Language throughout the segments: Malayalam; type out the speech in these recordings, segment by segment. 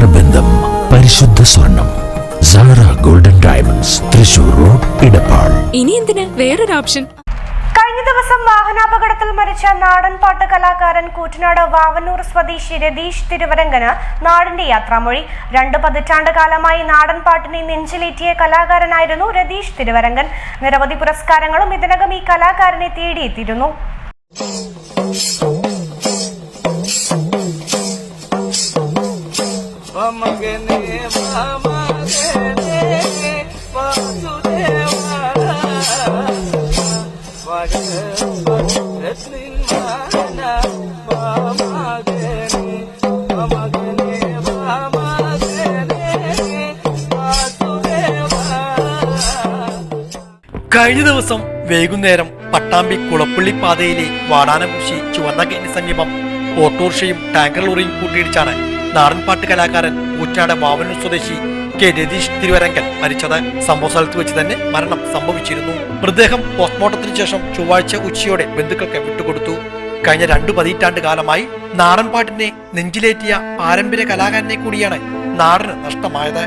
നേത്രബന്ധം പരിശുദ്ധ സ്വർണം. Sara golden diamonds Thrissur road Edappal. ഇനി എന്തിന്? വേറൊരു ഓപ്ഷൻ. കഴിഞ്ഞ ദിവസം വാഹനാപകടത്തിൽ മരിച്ച നാടൻ പാട്ട് കലാകാരൻ കൂറ്റനാട് വാവന്നൂർ സ്വദേശി രതീഷ് തിരുവരങ്കന് നാടിന്റെ യാത്രാമൊഴി. രണ്ട് പതിറ്റാണ്ട് കാലമായി നാടൻ പാട്ടിനെ നെഞ്ചിലേറ്റിയ കലാകാരനായിരുന്നു രതീഷ് തിരുവരങ്കൻ നിരവധി പുരസ്കാരങ്ങളും ഇതിനകം ഈ കലാകാരനെ തേടിയെത്തിയിരുന്നു. കഴിഞ്ഞ ദിവസം വൈകുന്നേരം പട്ടാമ്പി കുളപ്പള്ളി പാതയിലെ വാടാനകുശി ചുവന്നകേന് സമീപം ഓട്ടോറിക്ഷയും ടാങ്കർ ലോറിയും കൂട്ടിയിടിച്ചാണ് നാടൻപാട്ട് കലാകാരൻ ഊറ്റാട് മാവനൂർ സ്വദേശി കെ രതീഷ് തിരുവരങ്കൻ മരിച്ചത് സംഭവ സ്ഥലത്ത് വെച്ച് തന്നെ മരണം സംഭവിച്ചിരുന്നു. മൃതദേഹം പോസ്റ്റ്മോർട്ടത്തിന് ശേഷം ചൊവ്വാഴ്ച ഉച്ചയോടെ ബന്ധുക്കൾക്ക് വിട്ടുകൊടുത്തു. കഴിഞ്ഞ രണ്ടു പതിറ്റാണ്ട് കാലമായി നാടൻപാട്ടിനെ നെഞ്ചിലേറ്റിയ പാരമ്പര്യ കലാകാരനെ കൂടിയാണ് നാടിന് നഷ്ടമായത്.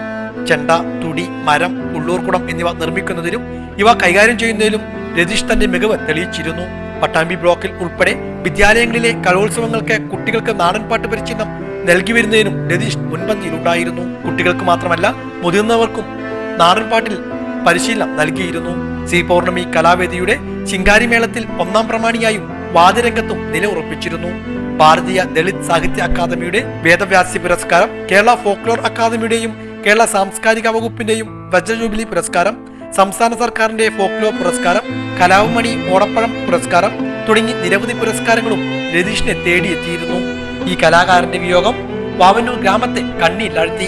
ചെണ്ട തുടി മരം ഉള്ളൂർക്കുടം എന്നിവ നിർമ്മിക്കുന്നതിലും ഇവ കൈകാര്യം ചെയ്യുന്നതിലും രതീഷ് തന്റെ മികവ് തെളിയിച്ചിരുന്നു. പട്ടാമ്പി ബ്ലോക്കിൽ ഉൾപ്പെടെ വിദ്യാലയങ്ങളിലെ കലോത്സവങ്ങൾക്ക് കുട്ടികൾക്ക് നാടൻപാട്ട് പരിശീലനം നൽകി വരുന്നതിനും രതീഷ് മുൻപന്തിയിലുണ്ടായിരുന്നു. കുട്ടികൾക്ക് മാത്രമല്ല മുതിർന്നവർക്കും നാടൻപാട്ടിൽ പരിശീലനം നൽകിയിരുന്നു. സി പൗർണമി കലാവേദിയുടെ ചിങ്കാരിമേളത്തിൽ ഒന്നാം പ്രമാണിയായും വാദ്യരംഗത്തും നിലയുറപ്പിച്ചിരുന്നു. ഭാരതീയ ദളിത് സാഹിത്യ അക്കാദമിയുടെ വേദവ്യാസി പുരസ്കാരം കേരള ഫോക്ലോർ അക്കാദമിയുടെയും കേരള സാംസ്കാരിക വകുപ്പിന്റെയും വജ്രജൂബിലി പുരസ്കാരം സംസ്ഥാന സർക്കാരിന്റെ ഫോക്ലോ പുരസ്കാരം കലാവുമണി ഓടപ്പഴം പുരസ്കാരം തുടങ്ങി നിരവധി പുരസ്കാരങ്ങളും രതീഷിനെ തേടിയെത്തിയിരുന്നു. ഈ കലാകാരന്റെ വിയോഗം വാവന്നൂർ ഗ്രാമത്തെ കണ്ണീരിലാഴ്ത്തി.